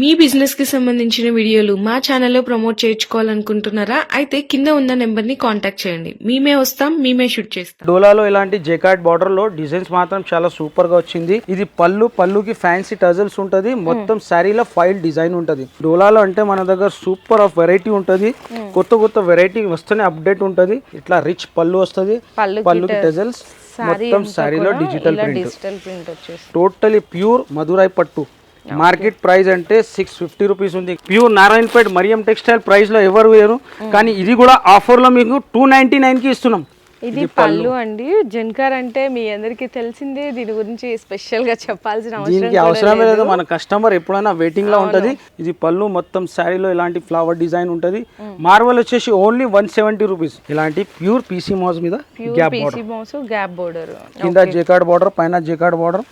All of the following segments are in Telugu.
మీ బిజినెస్కి సంబంధించిన వీడియోలు మా ఛానల్లో ప్రమోట్ చేయించుకోవాలనుకుంటున్నారా? అయితే కింద ఉన్న నెంబర్ని కాంటాక్ట్ చేయండి. మేమే వస్తాం మేమే షూట్ చేస్తాం. డోలాలో ఇలాంటి జెకాట్ బార్డర్లో డిజైన్స్ మాత్రం చాలా సూపర్గా వచ్చింది. ఇది పళ్ళు పళ్ళుకి ఫ్యాన్సీ టజల్స్ ఉంటది. మొత్తం శారీలో ఫైల్ డిజైన్ ఉంటది. డోలాలో అంటే మన దగ్గర సూపర్ ఆఫ్ వెరైటీ ఉంటది. కొత్త కొత్త వెరైటీ వస్తూనే అప్డేట్ ఉంటది. ఇట్లా రిచ్ పళ్ళు వస్తది. పళ్ళుకి పళ్ళుకి టజల్స్ మొత్తం శారీలో డిజిటల్ ప్రింట్ డిజిటల్ ప్రింట్ వచ్చేసి టోటలీ ప్యూర్ మధురై పట్టు. మార్కెట్ ప్రైస్ అంటే సిక్స్ ఫిఫ్టీ రూపీస్ ఉంది. ప్యూర్ నారాయణపేట్ మరియం టెక్స్టైల్ ప్రైస్లో ఎవరు వేరు? కానీ ఇది కూడా ఆఫర్లో మీకు టూ నైన్టీ నైన్కి ఇస్తున్నాం. ఇది పళ్ళు అండి. జన్కర్ అంటే మీ అందరికీ తెలిసిందే దీని గురించి స్పెషల్గా చెప్పాల్సిన అవసరం దీనికి అవసరమే లేదు. మన కస్టమర్ ఎప్పుడైనా వెయిటింగ్లో ఉంటది. ఇది పళ్ళు మొత్తం శారీలో ఇలాంటి ఫ్లవర్ డిజైన్ ఉంటది. మార్వల్ వచ్చేసి ఓన్లీ వన్ సెవెంటీ రూపీస్ ఇలాంటి ప్యూర్ పీసీ మోజ్ మీద గ్యాప్ మోస్ బోర్డర్ కింద జేకాడ్ బార్డర్ పైన జేకాడ్ బార్డర్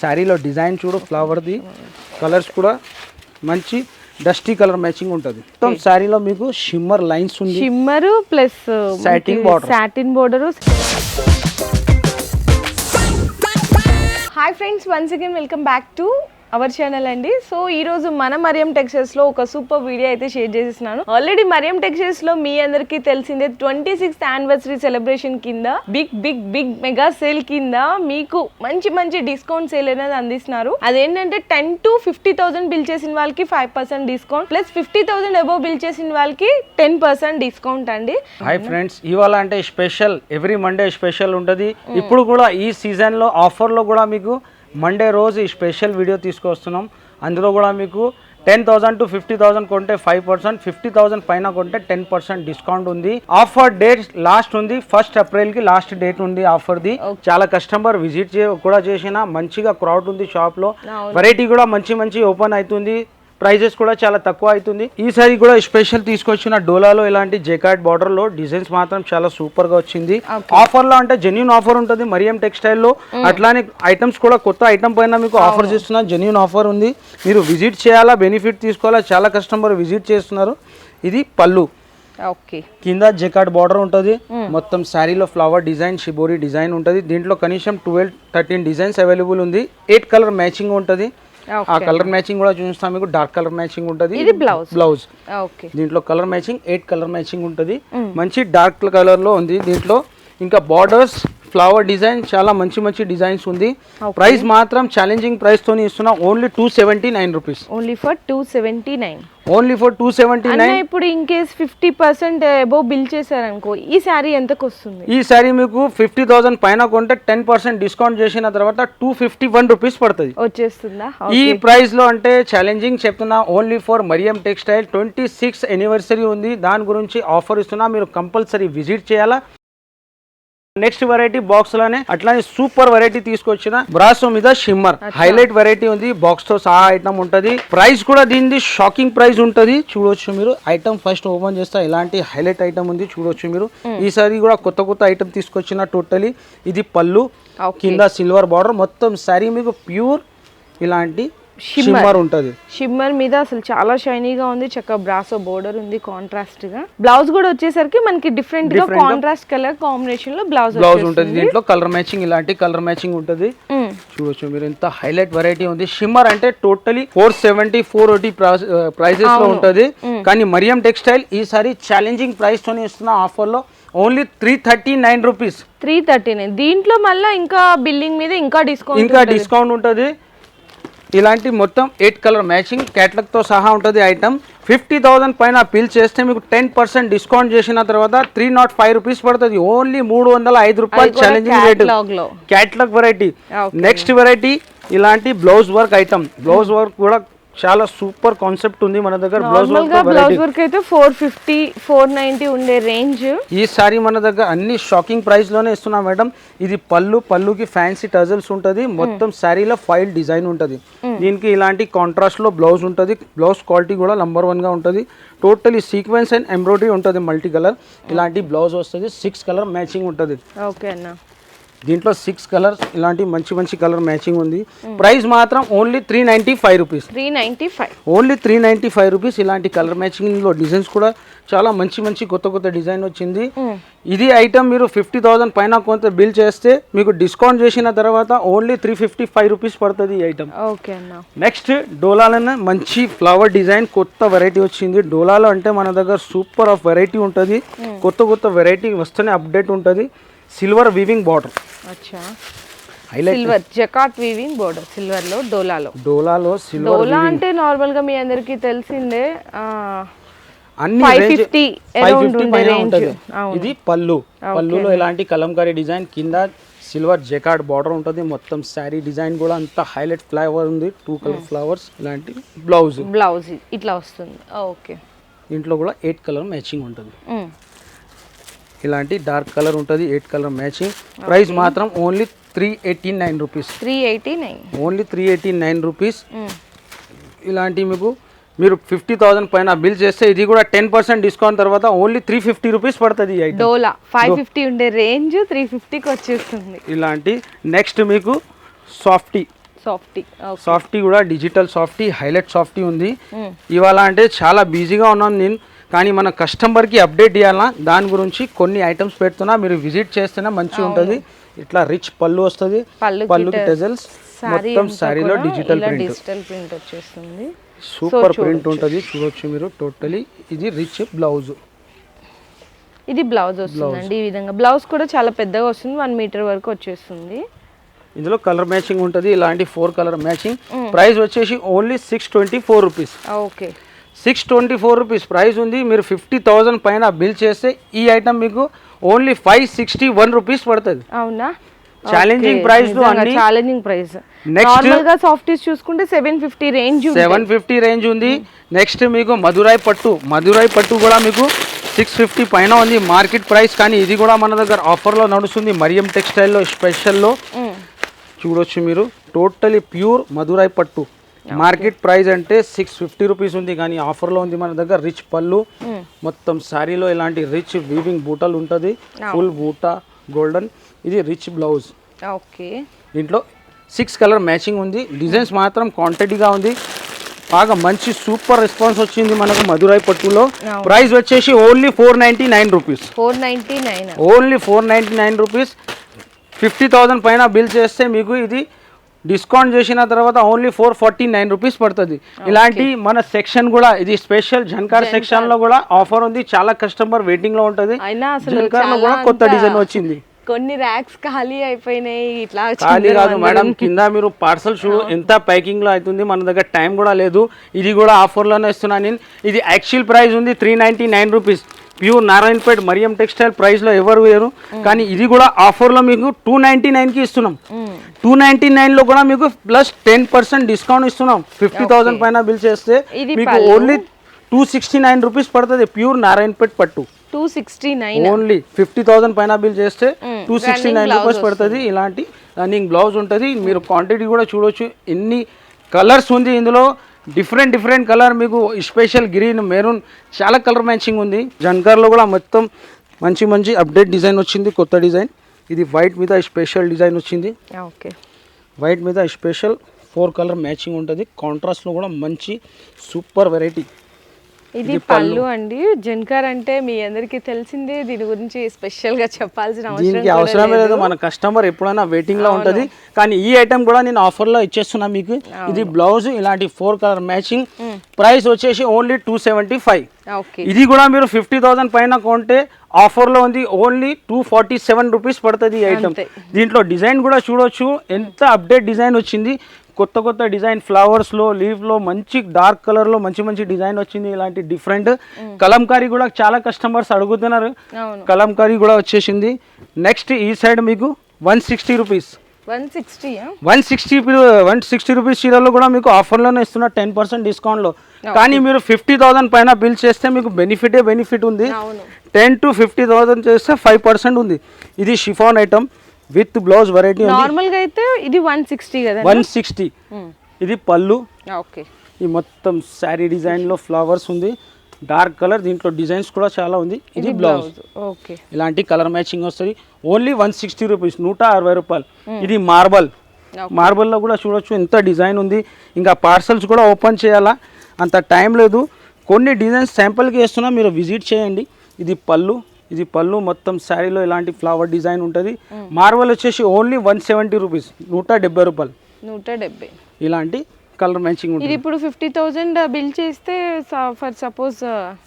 శారీలో డిజైన్ చూడు ఫ్లవర్ది కలర్స్ కూడా మంచి డస్టీ కలర్ మ్యాచింగ్ ఉంటుంది. మొత్తం శారీలో మీకు షిమ్మర్ లైన్స్ ఉంది. Shimmer plus Satin border. Satin border hi friends once again welcome back to our channel అండి. సో ఈ రోజు మన మరియం టెక్స్టైల్స్లో ఒక సూపర్ వీడియో అయితే షేర్ చేసేస్తున్నాను. ఆల్రెడీ మరియం టెక్స్టైల్స్లో మీ అందరికీ తెలిసిందే ట్వంటీ సిక్స్త్ యానివర్సరీ సెలబ్రేషన్ కింద big big big mega sale కింద మీకు మంచి మంచి డిస్కౌంట్ సేల్ అనేది అందిస్తున్నారు. అదేంటంటే ten to fifty thousand bill చేసిన వాళ్ళకి five percent discount plus fifty thousand above bill చేసిన వాళ్ళకి టెన్ పర్సెంట్ డిస్కౌంట్ అండి. హాయ్ ఫ్రెండ్స్ ఇవాళ అంటే స్పెషల్ ఎవ్రీ మండే స్పెషల్ ఉంటుంది. ఇప్పుడు కూడా ఈ సీజన్లో ఆఫర్లో కూడా మీకు మండే రోజు ఈ స్పెషల్ వీడియో తీసుకొస్తున్నాం. అందులో కూడా మీకు ten thousand to fifty thousand కొంటే ఫైవ్ పర్సెంట్ ఫిఫ్టీ థౌసండ్ పైన కొంటే టెన్ పర్సెంట్ డిస్కౌంట్ ఉంది. ఆఫర్ డేట్ లాస్ట్ ఉంది. ఫస్ట్ ఏప్రిల్కి లాస్ట్ డేట్ ఉంది ఆఫర్ది చాలా కస్టమర్ విజిట్ కూడా చేసిన మంచిగా క్రౌడ్ ఉంది షాప్లో. వెరైటీ కూడా మంచి మంచి ఓపెన్ అవుతుంది. ప్రైజెస్ కూడా చాలా తక్కువ అవుతుంది. ఈసారి కూడా స్పెషల్ తీసుకొచ్చిన డోలాలో ఇలాంటి జెకాట్ బార్డర్లో డిజైన్స్ మాత్రం చాలా సూపర్గా వచ్చింది. ఆఫర్లో అంటే జెన్యున్ ఆఫర్ ఉంటుంది. మరియం టెక్స్టైల్లో అట్లానే ఐటమ్స్ కూడా కొత్త ఐటమ్ పైన మీకు ఆఫర్ చేస్తున్నా. జెన్యున్ ఆఫర్ ఉంది. మీరు విజిట్ చేయాలా బెనిఫిట్ తీసుకోవాలా చాలా కస్టమర్ విజిట్ చేస్తున్నారు. ఇది పళ్ళు. ఓకే కింద జెకాట్ బార్డర్ ఉంటుంది. మొత్తం శారీలో ఫ్లవర్ డిజైన్ షిబోరి డిజైన్ ఉంటుంది. దీంట్లో కనీసం ట్వెల్వ్ థర్టీన్ డిజైన్స్ అవైలబుల్ ఉంది. ఎయిట్ కలర్ మ్యాచింగ్ ఉంటుంది. ఆ కలర్ మ్యాచింగ్ కూడా చూపిస్తాం మీకు. డార్క్ కలర్ మ్యాచింగ్ ఉంటుంది. ఇది బ్లౌజ్ బ్లౌజ్ ఓకే దీంట్లో colour matching eight colour matching ఉంటుంది. మంచి డార్క్ కలర్లో ఉంది దీంట్లో. ఇంకా బార్డర్స్ ఫ్లవర్ డిజైన్ చాలా మంచి మంచి డిజైన్స్ ఉంది. ప్రైస్ మాత్రం ఛాలెంజింగ్ ప్రైస్ తోని ఇస్తున్నా. Only two seventy nine rupees only for two seventy nine only for two seventy nine ఇప్పుడు in case fifty percent above bill చేశారనుకో ఈ శారీ ఎంతకు వస్తుంది? ఈ సారీ మీకు ఫిఫ్టీ థౌసండ్ పైన కొంటే టెన్ పర్సెంట్ డిస్కౌంట్ చేసిన తర్వాత టూ ఫిఫ్టీ వన్ రూపీస్ పడుతుంది. వచ్చేస్తుందా? ఈ ప్రైస్లో అంటే ఛాలెంజింగ్ చెప్తున్నా. Only for Mariyam textile twenty six anniversary ఉంది. దాని గురించి ఆఫర్ ఇస్తున్నా. మీరు కంపల్సరీ విజిట్ చేయాలా? నెక్స్ట్ వెరైటీ బాక్స్లోనే అట్లానే సూపర్ వెరైటీ తీసుకొచ్చిన బ్రాసో మీద షిమ్మర్ హైలైట్ వెరైటీ ఉంది. బాక్స్తో సహా ఐటమ్ ఉంటది. ప్రైస్ కూడా దీనిది షాకింగ్ ప్రైస్ ఉంటది. చూడొచ్చు మీరు. ఐటమ్ ఫస్ట్ ఓపెన్ చేస్తే. ఇలాంటి హైలైట్ ఐటమ్ ఉంది. చూడొచ్చు మీరు. ఈసారి కూడా కొత్త కొత్త ఐటమ్ తీసుకొచ్చిన టోటలీ ఇది పళ్ళు కింద సిల్వర్ బార్డర్ మొత్తం శారీ మీకు ప్యూర్ ఇలాంటి షిమ్మర్. ఉంటది. షిమ్మర్ మీద అసలు చాలా షైనీగా ఉంది. చక్కగా బ్రాసో బోర్డర్ ఉంది కాంట్రాస్ట్గా బ్లౌజ్ కూడా వచ్చేసరికి మనకి డిఫరెంట్గా కాంట్రాస్ట్ కలర్ కాంబినేషన్లో బ్లౌజ్ బ్లౌజ్ ఉంటది. దీంట్లో కలర్ మ్యాచింగ్ ఇలాంటి కలర్ మ్యాచింగ్ ఉంటది. చూడొచ్చు మీరు ఎంత హైలైట్ వెరైటీ ఉంది. షిమ్మర్ అంటే టోటలీ ఫోర్ సెవెంటీ ఫోర్ ఓటీ ప్రైసెస్లో ఉంటది. కానీ మరియం టెక్స్టైల్ ఈసారి ఛాలెంజింగ్ ప్రైస్ తోనే ఇస్తున్న ఆఫర్లో only three thirty nine rupees three thirty nine దీంట్లో మళ్ళీ ఇంకా బిల్లింగ్ మీద ఇంకా డిస్కౌంట్ ఇంకా డిస్కౌంట్ ఉంటుంది. ఇలాంటి మొత్తం ఎయిట్ కలర్ మ్యాచింగ్ క్యాట్లాగ్తో సహా ఉంటుంది ఐటమ్ ఫిఫ్టీ థౌసండ్ పైన బిల్ చేస్తే మీకు టెన్ పర్సెంట్ డిస్కౌంట్ చేసిన తర్వాత త్రీ నాట్ ఫైవ్ రూపీస్ పడుతుంది. ఓన్లీ మూడు వందల ఐదు రూపాయలు challenging rate. Catalogue variety. Next variety ఇలాంటి blouse work item blouse work కూడా చాలా సూపర్ కాన్సెప్ట్ ఉంది మన దగ్గర బ్లౌజ్ బ్లౌజ్ వర్క్ అయితే ఫోర్ ఫిఫ్టీ ఫోర్ నైన్టీ ఉండే రేంజ్ ఈసారి మన దగ్గర అన్ని షాకింగ్ ప్రైస్లోనే ఇస్తున్నాం మేడం. ఇది పళ్ళు పళ్ళుకి ఫ్యాన్సీ టజల్స్ ఉంటుంది. మొత్తం శారీలో ఫైల్ డిజైన్ ఉంటుంది. దీనికి ఇలాంటి కాంట్రాస్ట్లో బ్లౌజ్ ఉంటుంది. బ్లౌజ్ క్వాలిటీ కూడా నంబర్ వన్గా ఉంటుంది. టోటలీ సీక్వెన్స్ అండ్ ఎంబ్రాయిడరీ ఉంటుంది మల్టీ కలర్ ఇలాంటి బ్లౌజ్ వస్తుంది. సిక్స్ కలర్ మ్యాచింగ్ ఉంటుంది. ఓకే అన్న. దీంట్లో సిక్స్ కలర్స్ ఇలాంటి మంచి మంచి కలర్ మ్యాచింగ్ ఉంది. ప్రైస్ మాత్రం only three ninety five rupees three ninety five only three ninety five rupees ఇలాంటి కలర్ మ్యాచింగ్లో డిజైన్స్ కూడా చాలా మంచి మంచి కొత్త కొత్త డిజైన్ వచ్చింది. ఇది ఐటమ్ మీరు ఫిఫ్టీ థౌసండ్ పైన కొంత బిల్ చేస్తే మీకు డిస్కౌంట్ చేసిన తర్వాత only three fifty five rupees పడుతుంది ఈ ఐటమ్ నెక్స్ట్ డోలాలోనే మంచి ఫ్లవర్ డిజైన్ కొత్త వెరైటీ వచ్చింది. డోలాలో అంటే మన దగ్గర సూపర్ ఆఫ్ వెరైటీ ఉంటుంది. కొత్త కొత్త వెరైటీ వస్తూనే అప్డేట్ ఉంటుంది. సిల్వర్ వీవింగ్ బార్డర్ అచ్చా. సిల్వర్ జకాట్ వీవింగ్ బోర్డర్ సిల్వర్లో డోలాలో. డోలాలో సిల్వర్ డోలా అంటే నార్మల్గా మీ అందరికి తెలిసిందే అన్ని 550 ఫైవ్ around ఫిఫ్టీ పైన. ఉంటుంది. ఇది పళ్ళు. పళ్ళులో ఇలాంటి కలంకారీ డిజైన్ కింద సిల్వర్ జెకార్డ్ బార్డర్ ఉంటుంది. మొత్తం శారీ డిజైన్ కూడా అంత హైలైట్ ఫ్లవర్ ఉంది. టూ కలర్ ఫ్లవర్స్ ఇలాంటి బ్లౌజ్ బ్లౌజ్ ఇట్లా వస్తుంది. ఓకే. దీంట్లో కూడా ఎయిట్ కలర్ మ్యాచింగ్ ఉంటుంది. ఇలాంటి డార్క్ కలర్ ఉంటుంది ఎయిట్ కలర్ మ్యాచింగ్. ప్రైస్ మాత్రం only three eighty nine rupees. Three eighty nine. Only three eighty nine rupees. ఇలాంటి మీకు మీరు ఫిఫ్టీ థౌసండ్ పైన బిల్ చేస్తే ఇది కూడా టెన్ పర్సెంట్ డిస్కౌంట్ తర్వాత ఓన్లీ త్రీ ఫిఫ్టీ రూపీస్ పడుతుంది డోలా ఫైవ్ ఫిఫ్టీ ఉండే రేంజ్ త్రీ ఫిఫ్టీకి వచ్చేస్తుంది. ఇలాంటి నెక్స్ట్ మీకు సాఫ్టీ. సాఫ్టీ సాఫ్టీ కూడా డిజిటల్ సాఫ్టీ హైలైట్ సాఫ్టీ ఉంది. ఇవాళ అంటే చాలా బిజీగా ఉన్నాను నేను. కానీ మన కస్టమర్కి అప్డేట్ ఇవ్వాలా దాని గురించి కొన్ని ఐటమ్స్ పెడుతున్నా మీరు విజిట్ చేస్తేనే మంచిగా ఉంటుంది. ఇట్లా రిచ్ పళ్ళు వస్తుంది. పళ్ళుకి టెజల్స్ మొత్తం శారీలో డిజిటల్ ప్రింట్ డిజిటల్ ప్రింట్ వచ్చేస్తుంది. సూపర్ ప్రింట్ ఉంటుంది చూడొచ్చు మీరు టోటలీ ఇది రిచ్ బ్లౌజ్ ఇది బ్లౌజ్ వస్తుందండి ఈ విధంగా. బ్లౌజ్ కూడా చాలా పెద్దగా వస్తుంది వన్ మీటర్ వరకు వచ్చేస్తుంది. ఇందులో కలర్ మ్యాచింగ్ ఉంటుంది ఇలాంటి ఫోర్ కలర్ మ్యాచింగ్ ప్రైస్ వచ్చేసి only six twenty four rupees okay. Six twenty four rupees price ఉంది. మీరు ఫిఫ్టీ థౌజండ్ పైన బిల్ చేస్తే ఈ ఐటమ్ మీకు only five sixty one rupees పడుతుంది. అవునా? ఛాలెంజింగ్ ప్రైస్ ఛాలెంజింగ్ ప్రైస్ నార్మల్గా సాఫ్టీస్ చూసుకుంటే seven fifty range seven fifty range ఉంది. నెక్స్ట్ మీకు మధురై పట్టు. మధురై పట్టు కూడా మీకు సిక్స్ ఫిఫ్టీ పైన ఉంది. మార్కెట్ ప్రైస్ కానీ ఇది కూడా మన దగ్గర ఆఫర్లో నడుస్తుంది. మరియం టెక్స్టైల్లో స్పెషల్లో చూడొచ్చు మీరు. టోటలీ ప్యూర్ మధురై పట్టు. మార్కెట్ ప్రైస్ అంటే సిక్స్ ఫిఫ్టీ రూపీస్ ఉంది కానీ ఆఫర్లో ఉంది మన దగ్గర రిచ్ పళ్ళు. మొత్తం శారీలో ఇలాంటి రిచ్ వీవింగ్ బూటలు ఉంటుంది. ఫుల్ బూటా గోల్డెన్ ఇది రిచ్ బ్లౌజ్ ఓకే దీంట్లో సిక్స్ కలర్ మ్యాచింగ్ ఉంది. డిజైన్స్ మాత్రం క్వాంటిటీగా ఉంది. బాగా మంచి సూపర్ రెస్పాన్స్ వచ్చింది మనకు మధురై పట్టులో. ప్రైస్ వచ్చేసి only four ninety nine rupees four ninety nine only four ninety nine rupees fifty thousand పైన బిల్ చేస్తే మీకు ఇది డిస్కౌంట్ చేసిన తర్వాత only four forty nine rupees పడుతుంది. ఇలాంటి మన సెక్షన్ కూడా ఇది స్పెషల్ జన్కార్ సెక్షన్లో కూడా ఆఫర్ ఉంది. చాలా కస్టమర్ వెయిటింగ్లో ఉంటుంది జన్కార్లో కూడా కొత్త డిజైన్ వచ్చింది. కొన్ని ర్యాక్స్ ఖాళీ అయిపోయినాయి ఇట్లా ఖాళీ కాదు మేడం. కింద మీరు పార్సల్ షూ ఎంత ప్యాకింగ్లో అవుతుంది మన దగ్గర టైం కూడా లేదు. ఇది కూడా ఆఫర్లోనే ఇస్తున్నాను నేను. ఇది యాక్చువల్ ప్రైస్ ఉంది three ninety nine rupees pure Narayanpet Mariyam textile ప్రైస్లో ఎవరు వేరు? కానీ ఇది కూడా ఆఫర్లో మీకు టూ నైంటీ కి ఇస్తున్నాం. టూ నైంటీ లో కూడా మీకు ప్లస్ టెన్ పర్సెంట్ డిస్కౌంట్ ఇస్తున్నాం. ఫిఫ్టీ థౌసండ్ పైన బిల్ చేస్తే మీకు. Only two sixty nine rupees పడుతుంది ప్యూర్ నారాయణపేట్ పట్టు. Two sixty nine only fifty thousand పైన బిల్ చేస్తే. టూ సిక్స్టీ నైన్ రూపీస్ పడుతుంది ఇలాంటి రన్నింగ్ బ్లౌజ్ ఉంటుంది. మీరు క్వాంటిటీ కూడా చూడొచ్చు. ఎన్ని కలర్స్ ఉంది ఇందులో. డిఫరెంట్ డిఫరెంట్ కలర్ మీకు స్పెషల్ గ్రీన్ మెరూన్ చాలా కలర్ మ్యాచింగ్ ఉంది. జన్కర్లో కూడా మొత్తం మంచి మంచి అప్డేట్ డిజైన్ వచ్చింది కొత్త డిజైన్ ఇది వైట్ మీద స్పెషల్ డిజైన్ వచ్చింది. ఓకే వైట్ మీద స్పెషల్ ఫోర్ కలర్ మ్యాచింగ్ ఉంటుంది. కాంట్రాస్ట్లో కూడా మంచి సూపర్ వెరైటీ ఇది పళ్ళు అండి. జన్కర్ అంటే మీ అందరికి తెలిసిందే. దీని గురించి స్పెషల్గా చెప్పాల్సిన అవసరం దీనికి కూడా అవసరమే లేదు. మన కస్టమర్ ఎప్పుడైనా వెయిటింగ్లో ఉంటది. కానీ ఈ ఐటమ్ కూడా నేను ఆఫర్లో ఇచ్చేస్తున్నా మీకు. ఇది బ్లౌజ్ ఇలాంటి ఫోర్ కలర్ మ్యాచింగ్. ప్రైస్ వచ్చేసి ఓన్లీ టూ సెవెంటీ ఫైవ్. ఇది కూడా మీరు ఫిఫ్టీ థౌసండ్ పైన కొంటే ఆఫర్లో ఉంది. Only two forty seven rupees పడుతుంది ఈ ఐటమ్. దీంట్లో డిజైన్ కూడా చూడొచ్చు. ఎంత అప్డేట్ డిజైన్ వచ్చింది. కొత్త కొత్త డిజైన్ ఫ్లవర్స్లో లీవ్లో మంచి డార్క్ కలర్లో మంచి మంచి డిజైన్ వచ్చింది ఇలాంటి డిఫరెంట్. కలంకారీ కూడా చాలా కస్టమర్స్ అడుగుతున్నారు. కలంకారీ కూడా వచ్చేసింది. నెక్స్ట్ ఈ సైడ్ మీకు one sixty rupees. One sixty one sixty one sixty rupees చీరలో కూడా మీకు ఆఫర్లోనే ఇస్తున్న టెన్ పర్సెంట్ డిస్కౌంట్లో. కానీ మీరు ఫిఫ్టీ థౌసండ్ పైన బిల్ చేస్తే మీకు బెనిఫిటే బెనిఫిట్ ఉంది. టెన్ టు ఫిఫ్టీ థౌసండ్ చేస్తే ఫైవ్ పర్సెంట్ ఉంది. ఇది chiffon item with blouse variety ఉంది. నార్మల్గా అయితే ఇది వన్ సిక్స్టీ కదా వన్ సిక్స్టీ. ఇది పళ్ళు. ఓకే. ఈ మొత్తం శారీ డిజైన్లో ఫ్లవర్స్ ఉంది. డార్క్ కలర్ దీంట్లో డిజైన్స్ కూడా చాలా ఉంది. ఇది బ్లౌజ్ ఓకే. ఇలాంటి కలర్ మ్యాచింగ్ వస్తుంది. ఓన్లీ వన్ సిక్స్టీ రూపీస్ నూట అరవై రూపాయలు. ఇది మార్బల్ మార్బల్లో కూడా చూడొచ్చు ఎంత డిజైన్ ఉంది. ఇంకా పార్సల్స్ కూడా ఓపెన్ చేయాలా? అంత టైం లేదు. కొన్ని డిజైన్స్ శాంపుల్కి వేస్తున్నా మీరు విజిట్ చేయండి. ఇది పళ్ళు. ఇది పళ్ళు మొత్తం శారీలో ఇలాంటి ఫ్లవర్ డిజైన్ ఉంటుంది. మార్బల్ వచ్చేసి ఓన్లీ వన్ సెవెంటీ రూపీస్ నూట డెబ్బై రూపాయలు. నూట డెబ్బై. ఇలాంటి కలర్ మ్యాచింగ్ ఉంటుంది. ఇప్పుడు ఫిఫ్టీ థౌజండ్ బిల్ చేస్తే ఫర్ సపోజ్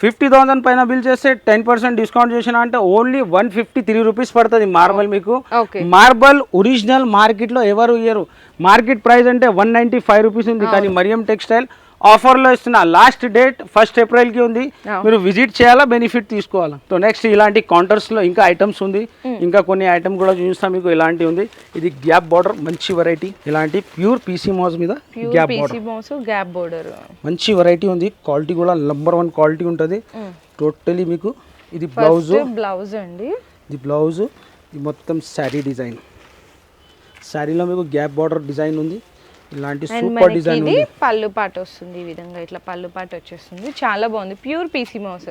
ఫిఫ్టీ థౌసండ్ పైన బిల్ చేస్తే టెన్ పర్సెంట్ డిస్కౌంట్ చేసిన అంటే only one fifty three rupees పడుతుంది మార్బల్ మీకు. ఓకే మార్బల్ ఒరిజినల్ మార్కెట్లో ఎవరు ఇయ్యరు. మార్కెట్ ప్రైస్ అంటే వన్ నైంటీ ఫైవ్ రూపీస్ ఉంది కానీ మరియం టెక్స్టైల్ ఆఫర్లో ఇస్తున్న లాస్ట్ డేట్ ఫస్ట్ ఏప్రిల్కి ఉంది. మీరు విజిట్ చేయాలా బెనిఫిట్ తీసుకోవాలా? సో నెక్స్ట్ ఇలాంటి కౌంటర్స్లో ఇంకా ఐటమ్స్ ఉంది. ఇంకా కొన్ని ఐటమ్ కూడా చూపిస్తాం మీకు ఇలాంటి ఉంది. ఇది గ్యాప్ బార్డర్ మంచి వెరైటీ. ఇలాంటి ప్యూర్ పీసీ మోజ్ మీద గ్యాప్ గ్యాప్ బోర్డర్. మంచి వెరైటీ ఉంది. క్వాలిటీ కూడా నంబర్ వన్ క్వాలిటీ ఉంటుంది. టోటలీ మీకు ఇది బ్లౌజ్. బ్లౌజ్ అండి. ఇది బ్లౌజ్. ఇది మొత్తం శారీ డిజైన్. శారీలో మీకు గ్యాప్ బార్డర్ డిజైన్ ఉంది. ఇలాంటి సూపర్ డిజైన్ ఇది ఉంది. పళ్ళు పాట వస్తుంది ఈ విధంగా. ఇట్లా పళ్ళు పాట వచ్చేస్తుంది. చాలా బాగుంది. ప్యూర్ పీసీ మౌస్.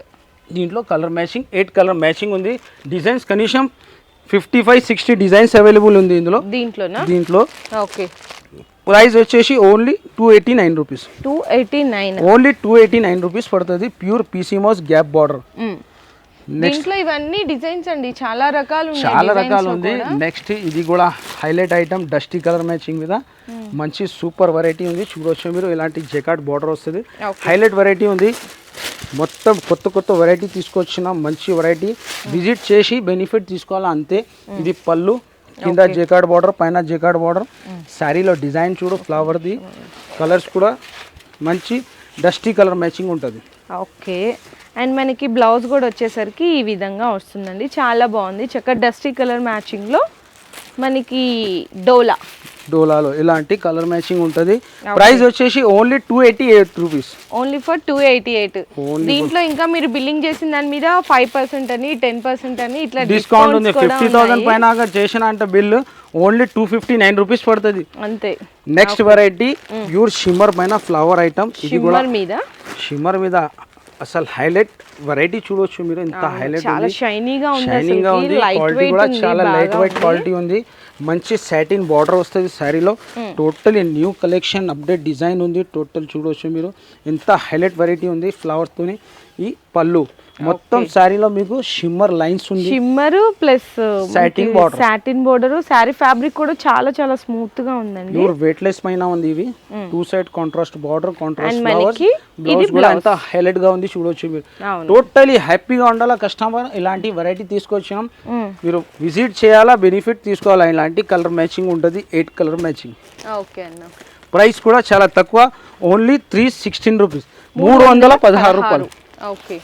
దీంట్లో colour matching eight colour matching ఉంది. డిజైన్స్ కనీసం fifty five sixty designs available ఉంది ఇందులో. దీంట్లోనా? దీంట్లో. ఓకే. ప్రైస్ వచ్చేసి only two eighty nine rupees two eighty nine only two eighty nine rupees పడుతుంది. ప్యూర్ పీసీమోస్ గ్యాప్ బార్డర్. దీంట్లో ఇవన్నీ డిజైన్స్ అండి చాలా రకాలు చాలా రకాలు ఉంది. నెక్స్ట్ ఇది కూడా highlight item dusty colour matching మీద. మంచి సూపర్ వెరైటీ ఉంది. చూడొచ్చు మీరు ఇలాంటి జెకాట్ బార్డర్ వస్తుంది. హైలైట్ వెరైటీ ఉంది. మొత్తం కొత్త కొత్త వెరైటీ తీసుకొచ్చిన మంచి వెరైటీ విజిట్ చేసి బెనిఫిట్ తీసుకోవాలా అంతే. ఇది పళ్ళు కింద జెకాట్ బార్డర్ పైన జెకాట్ బార్డర్ శారీలో డిజైన్ చూడు ఫ్లవర్ది కలర్స్ కూడా మంచి డస్టీ కలర్ మ్యాచింగ్ ఉంటుంది. ఓకే అండ్ మనకి బ్లౌజ్ కూడా వచ్చేసరికి ఈ విధంగా వస్తుందండి. చాలా బాగుంది. చక్కగా డస్టీ కలర్ మ్యాచింగ్లో మనకి డోలా. డోలాలో ఇలాంటి కలర్ మ్యాచింగ్ ఉంటుంది. ప్రైస్ వచ్చేసి only two eighty eight rupees. Only for two eighty eight దీంట్లో ఇంకా మీరు బిల్లింగ్ చేసిన దాని మీద ఫైవ్ పర్సెంట్ అని టెన్ పర్సెంట్ అని ఇట్లా డిస్కౌంట్ ఉంది. Fifty thousand. పైన చేసిన అంటే bill only two fifty nine rupees పడుతుంది. అంతే. నెక్స్ట్ వెరైటీ ప్యూర్ షిమ్మర్ పైన ఫ్లవర్ ఐటమ్ ఇది కూడా మీద? షిమ్మర్ మీద అసలు హైలైట్ వెరైటీ చూడొచ్చు మీరు. ఎంత హైలైట్ చాలా షైనీగా ఉంది షైనింగ్గా ఉంది లైట్ క్వాలిటీ కూడా చాలా లైట్ వెయిట్ క్వాలిటీ ఉంది. మంచి సాటిన్ బార్డర్ వస్తుంది శారీలో. Total new collection update design ఉంది. టోటల్ చూడొచ్చు మీరు. ఎంత హైలైట్ వెరైటీ ఉంది ఫ్లవర్స్ తోని. ఈ పళ్ళు. మొత్తం శారీలో మీకు షిమ్మర్ లైన్స్ ఉంది. Shimmer plus Satin border. Satin border sari fabric కూడా చాలా చాలా స్మూత్గా ఉందండి. ప్యూర్ వెయిట్లెస్ పైన ఉంది ఇవి. Two side contrast border contrast మనకి ఇది బ్లౌజ్ కూడా ఎంత హైలైట్గా ఉంది చూడొచ్చు మీరు. టోటలీ హ్యాపీగా ఉండాలా కస్టమర్ ఇలాంటి వెరైటీ తీసుకొచ్చినాం. మీరు విజిట్ చేయాలా బెనిఫిట్ తీసుకోవాలా? ఇలాంటి కలర్ మ్యాచింగ్ ఉంటుంది. ఎయిట్ కలర్ మ్యాచింగ్ ఓకే అన్న. ప్రైస్ కూడా చాలా తక్కువ. ఓన్లీ త్రీ సిక్స్టీన్ రూపీస్ మూడు వందల పదహారు రూపాయలు. ఓకే.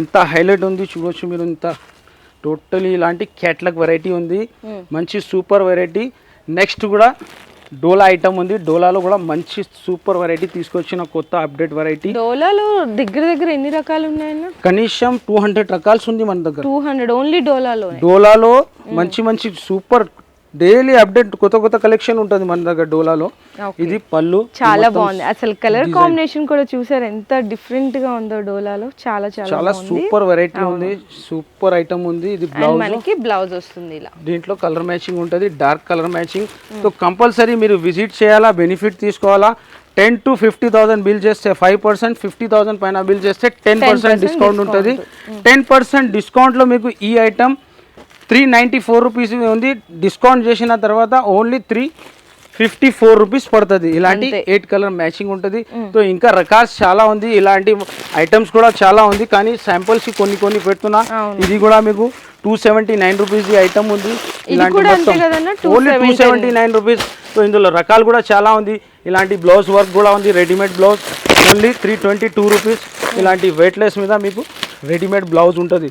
ఎంత హైలైట్ ఉంది చూడొచ్చు మీరు ఇంత టోటలీ ఇలాంటి క్యాట్లాగ్ వెరైటీ ఉంది. మంచి సూపర్ వెరైటీ. నెక్స్ట్ కూడా డోలా ఐటమ్ ఉంది. డోలాలో కూడా మంచి సూపర్ వెరైటీ తీసుకొచ్చిన కొత్త అప్డేట్ వెరైటీ. డోలాలో దగ్గర దగ్గర ఎన్ని రకాలు ఉన్నాయన్న? కనీసం టూ హండ్రెడ్ రకాల్స్ ఉంది మన దగ్గర. టూ హండ్రెడ్ ఓన్లీ డోలాలో డోలాలో మంచి మంచి సూపర్ డైలీ అప్డేట్ కొత్త కొత్త కలెక్షన్ ఉంటుంది మన దగ్గర డోలాలో. ఇది పళ్ళు చాలా బాగుంది. అసలు కలర్ కాంబినేషన్ కూడా చూసారు. ఎంత డిఫరెంట్గా ఉందో డోలాలో. చాలా చాలా చాలా సూపర్ వెరైటీ ఉంది. సూపర్ ఐటమ్ ఉంది. ఇది బ్లౌజ్ మనకి బ్లౌజ్ వస్తుంది ఇలా. దీంట్లో కలర్ మ్యాచింగ్ ఉంటుంది. Dark colour matching so compulsory మీరు విజిట్ చేయాలా? బెనిఫిట్ తీసుకోవాలా? Ten to fifty thousand bill చేస్తే ఫైవ్ పర్సెంట్ ఫిఫ్టీ థౌసండ్ పైన బిల్ చేస్తే టెన్ పర్సెంట్ డిస్కౌంట్ ఉంటుంది. టెన్ పర్సెంట్ డిస్కౌంట్లో మీకు ఈ item three ninety four rupees ఉంది. డిస్కౌంట్ చేసిన తర్వాత only three fifty four rupees పడుతుంది. ఇలాంటి ఎయిట్ కలర్ మ్యాచింగ్ ఉంటుంది. సో ఇంకా రకాస్ చాలా ఉంది. ఇలాంటి ఐటమ్స్ కూడా చాలా ఉంది. కానీ కి కొన్ని కొన్ని పెడుతున్నా. ఇది కూడా మీకు two seventy nine rupees item ఉంది. ఇలాంటి మొత్తం? Only two seventy nine rupees so ఇందులో రకాలు కూడా చాలా ఉంది. ఇలాంటి బ్లౌజ్ వర్క్ కూడా ఉంది. Readymade blouse only three twenty two rupees ఇలాంటి వెయిట్లెస్ మీద మీకు రెడీమేడ్ బ్లౌజ్ ఉంటుంది.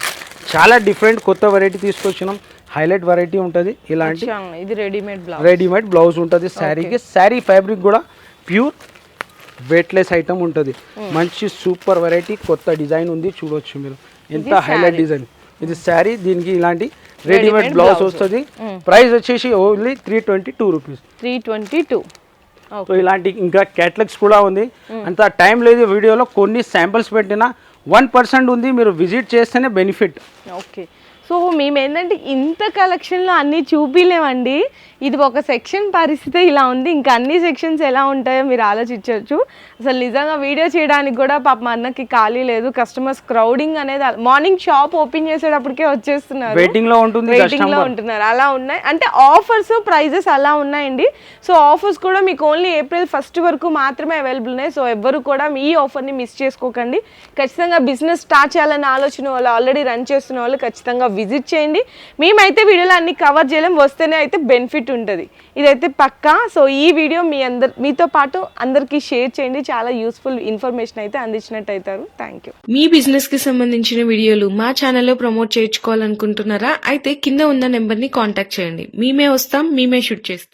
చాలా డిఫరెంట్ కొత్త వెరైటీ తీసుకొచ్చినాం. హైలైట్ వెరైటీ ఉంటుంది. ఇలాంటి ఇది రెడీమేడ్ బ్లౌజ్ రెడీమేడ్ బ్లౌజ్ ఉంటుంది. శారీకి శారీ ఫ్యాబ్రిక్ కూడా ప్యూర్ వెయిట్లెస్ ఐటమ్ ఉంటుంది. మంచి సూపర్ వెరైటీ కొత్త డిజైన్ ఉంది. చూడొచ్చు మీరు. ఎంత హైలైట్ డిజైన్ ఇది శారీ దీనికి ఇలాంటి రెడీమేడ్ బ్లౌజ్ వస్తుంది. ప్రైస్ వచ్చేసి only three twenty two rupees three twenty two so ఇలాంటి ఇంకా క్యాటలాగ్స్ కూడా ఉంది. అంత టైం లేదు వీడియోలో. కొన్ని శాంపిల్స్ పెట్టినా వన్ పర్సెంట్ ఉంది మీరు విజిట్ చేస్తేనే బెనిఫిట్. ఓకే. సో మేము ఏంటంటే ఇంత కలెక్షన్లో అన్నీ చూపిలేమండి. ఇది ఒక సెక్షన్ పరిస్థితి ఇలా ఉంది. ఇంకా అన్ని సెక్షన్స్ ఎలా ఉంటాయో మీరు ఆలోచించవచ్చు. అసలు నిజంగా వీడియో చేయడానికి కూడా పాప మా అన్నకి ఖాళీ లేదు. కస్టమర్స్ క్రౌడింగ్ అనేది మార్నింగ్ షాప్ ఓపెన్ చేసేటప్పటికే వచ్చేస్తున్నారు. వెయిటింగ్లో ఉంటుంది వెయిటింగ్లో ఉంటున్నారు. అలా ఉన్నాయి. అంటే ఆఫర్స్ ప్రైజెస్ అలా ఉన్నాయండి. సో ఆఫర్స్ కూడా మీకు ఓన్లీ ఏప్రిల్ ఫస్ట్ వరకు మాత్రమే అవైలబుల్ ఉన్నాయి. సో ఎవ్వరు కూడా మీ ఆఫర్ని మిస్ చేసుకోకండి. ఖచ్చితంగా బిజినెస్ స్టార్ట్ చేయాలన్న ఆలోచన వాళ్ళు ఆల్రెడీ రన్ చేస్తున్న వాళ్ళు ఖచ్చితంగా విజిట్ చేయండి. మేమైతే వీడియోలో అన్ని కవర్ చేయలేం వస్తేనే అయితే బెనిఫిట్ ఉంటుంది. ఇదైతే పక్కా. సో ఈ వీడియో మీ అందరు మీతో పాటు అందరికీ షేర్ చేయండి. చాలా యూస్ఫుల్ ఇన్ఫర్మేషన్ అయితే అందించినట్టు అవుతారు థ్యాంక్ యూ మీ బిజినెస్కి సంబంధించిన వీడియోలు మా ఛానల్లో ప్రమోట్ చేయించుకోవాలనుకుంటున్నారా? అయితే కింద ఉన్న నెంబర్ని కాంటాక్ట్ చేయండి. మేమే వస్తాం మేమే షూట్ చేస్తాం.